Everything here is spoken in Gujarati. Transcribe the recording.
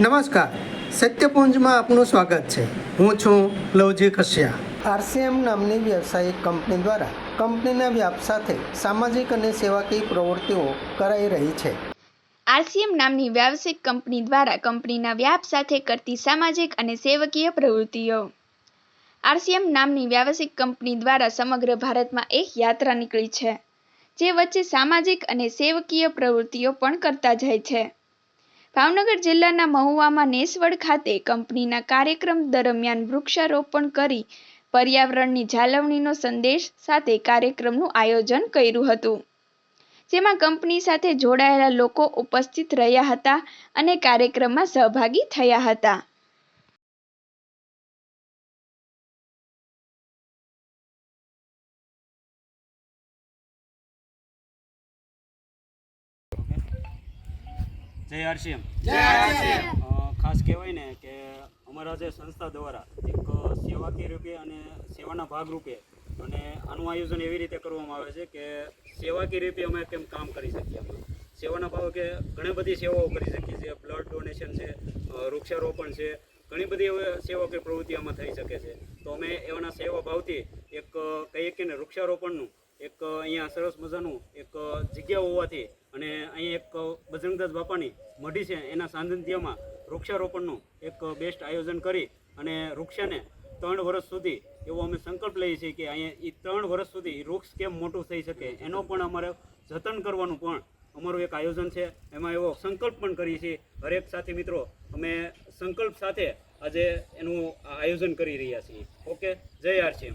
નમસ્કાર. સત્યપુંજમાં આપનું સ્વાગત છે. હું છું લવજી કશ્યા. આરસીએમ નામની વ્યવસાયિક કંપની દ્વારા કંપનીના વ્યાપ સાથે સામાજિક અને સેવાકીય પ્રવૃત્તિઓ કરાઈ રહી છે. આરસીએમ નામની વ્યાવસાયિક કંપની દ્વારા કંપનીના વ્યાપ સાથે કરતી સામાજિક અને સેવકીય પ્રવૃત્તિઓ. આરસીએમ નામની વ્યાવસાયિક કંપની દ્વારા સમગ્ર ભારતમાં એક યાત્રા નીકળી છે જે વચ્ચે સામાજિક અને સેવકીય પ્રવૃત્તિઓ પણ કરતા જાય છે. ભાવનગર જિલ્લાના મહુવામાં નેસવડ ખાતે કંપનીના કાર્યક્રમ દરમિયાન વૃક્ષારોપણ કરી પર્યાવરણની જાળવણીનો સંદેશ સાથે કાર્યક્રમનું આયોજન કર્યું હતું. જેમાં કંપની સાથે જોડાયેલા લોકો ઉપસ્થિત રહ્યા હતા અને કાર્યક્રમમાં સહભાગી થયા હતા. જય આરસીએમ ખાસ કહેવાય ને કે અમારા જે સંસ્થા દ્વારા એક સેવાકીય રૂપે અને સેવાના ભાગરૂપે અને આનું આયોજન એવી રીતે કરવામાં આવે છે કે સેવાકીય રૂપે અમે કેમ કામ કરી શકીએ. અમે સેવાના ભાવ કે ઘણી બધી સેવાઓ કરી શકીએ છીએ. બ્લડ ડોનેશન છે વૃક્ષારોપણ છે ઘણી બધી હવે સેવાકીય પ્રવૃત્તિ આમાં થઈ શકે છે. તો અમે એવાના સેવા ભાવથી એક કહીએ કે ને વૃક્ષારોપણનું એક અહીંયા સરસ મજાનું એક જગ્યા હોવાથી અને અહીં એક બજરંગદાસ બાપાની મઢી છે, એના સાંધંત્યમાં વૃક્ષારોપણનું એક બેસ્ટ આયોજન કરી અને વૃક્ષને ત્રણ વર્ષ સુધી એવો અમે સંકલ્પ લઈએ છીએ કે અહીંયા એ ત્રણ વર્ષ સુધી વૃક્ષ કેમ મોટું થઈ શકે, એનો પણ અમારે જતન કરવાનું પણ અમારું એક આયોજન છે. એમાં એવો સંકલ્પ પણ કરીએ છીએ. હરેક સાથી મિત્રો, અમે સંકલ્પ સાથે આજે એનું આયોજન કરી રહ્યા છીએ. ઓકે? જય આરસીએમ.